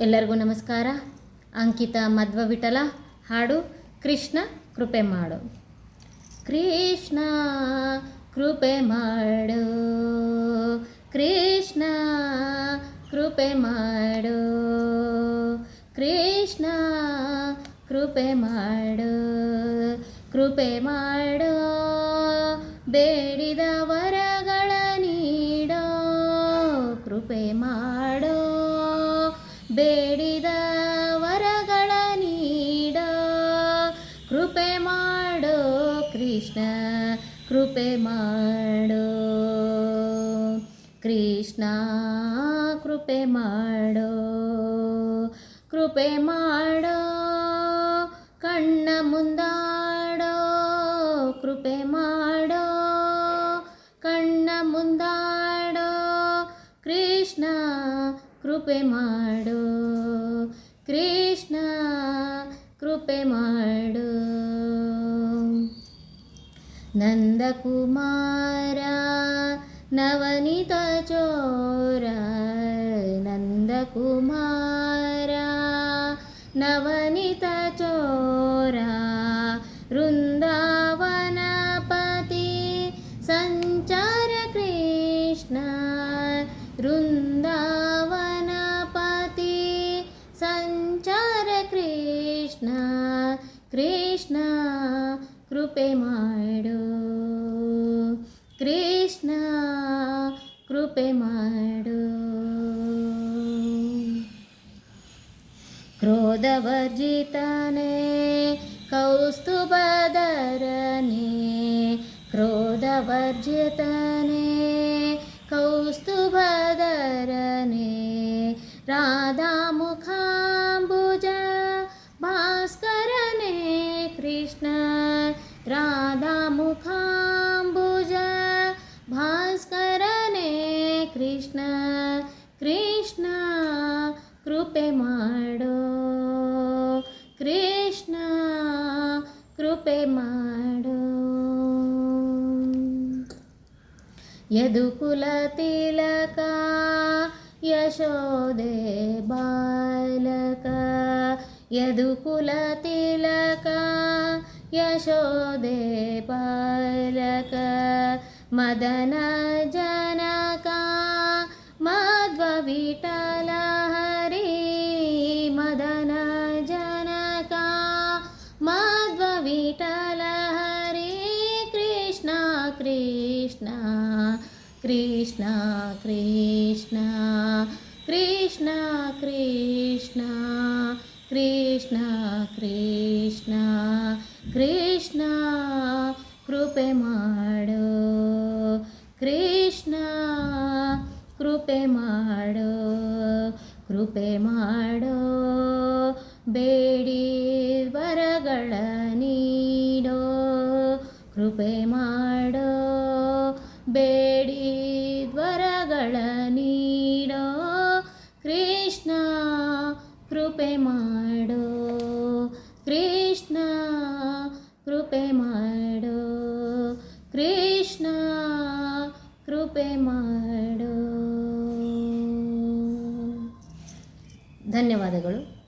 ಎಲ್ಲರಿಗೂ ನಮಸ್ಕಾರ. ಅಂಕಿತ ಮಧ್ವ ವಿಠಲ, ಹಾಡು ಕೃಷ್ಣ ಕೃಪೆ ಮಾಡು. ಕೃಷ್ಣ ಕೃಪೆ ಮಾಡು. ಕೃಷ್ಣ ಕೃಪೆ ಮಾಡು. ಕೃಷ್ಣ ಕೃಪೆ ಮಾಡು. ಕೃಪೆ ಮಾಡು. ಬೇಡಿದ ವರಗಳ ನೀಡೋ ಕೃಪೆ ಮಾಡೋ. ಬೇಡಿದ ವರಗಳ ನೀಡೋ. ಕೃಪೆ ಮಾಡೋ ಕೃಷ್ಣ, ಕೃಪೆ ಮಾಡೋ ಕೃಷ್ಣ, ಕೃಪೆ ಮಾಡೋ ಕೃಪೆ ಮಾಡೋ ಕಣ್ಣ ಮುಂದಾಡೋ ಕೃಪೆ ಮಾಡೋ ಕಣ್ಣ ಮುಂದಾಡೋ ಕೃಷ್ಣ. ಕೃಪೆ ಮಾಡು ಕೃಷ್ಣ ಕೃಪೆ ಮಾಡು ನಂದಕುಮಾರ ನವನಿತ ಚೋರ ನಂದಕುಮಾರ ನವನಿತ ಚೋರ ವೃಂದಾವನಪತಿ ಸಂಚಾರ ಕೃಷ್ಣ ವೃಂದಾವನಪತಿ ಕೃಷ್ಣ ಕೃಷ್ಣ ಕೃಪೆ ಮಾಡು. ಕೃಷ್ಣ ಕೃಪೆ ಮಾಡು. ಕ್ರೋಧವರ್ಜಿತನೆ ಕೌಸ್ತುಭದರನೆ ಕ್ರೋಧವರ್ಜಿತನೆ ಕೌಸ್ತುಭದರನೆ ರಾಧಾಮುಖಾಂಬುಜ ಕೃಷ್ಣ ಕೃಷ್ಣ, ಕೃಪೆ ಮಾಡೋ. ಕೃಷ್ಣ, ಕೃಪೆ ಮಾಡೋ. ಯದುಕುಲ ತಿಲಕ ಯಶೋದೆ ಬಾಲಕ. ಯದುಕುಲ ತಿಲಕ ಯಶೋದೆ ಬಾಲಕ. ಮದನ ಜನಕ ಮಧ್ವ ವಿಠಲ ಹರಿ ಮದನ ಜನಕ ಮಧ್ವ ವಿಠಲ ಹರಿ ಕೃಷ್ಣ ಕೃಷ್ಣ ಕೃಷ್ಣ ಕೃಷ್ಣ ಕೃಷ್ಣ ಕೃಷ್ಣ ಕೃಷ್ಣ ಕೃಷ್ಣ ಕೃಷ್ಣ ಕೃಪೆ ಮಾಡು ಕೃಷ್ಣ ಕೃಪೆ ಮಾಡೋ ಕೃಪೆ ಮಾಡೋ. ಬೇಡಿ ವರಗಳ ನೀಡೋ, ಕೃಪೆ ಮಾಡೋ. ಬೇಡಿ ವರಗಳ ನೀಡೋ, ಕೃಷ್ಣ ಕೃಪೆ ಮಾಡೋ. ಕೃಷ್ಣ ಕೃಪೆ ಮಾಡೋ, ಕೃಷ್ಣ ಕೃಪೆ ಮಾಡೋ ಧನ್ಯವಾದಗಳು.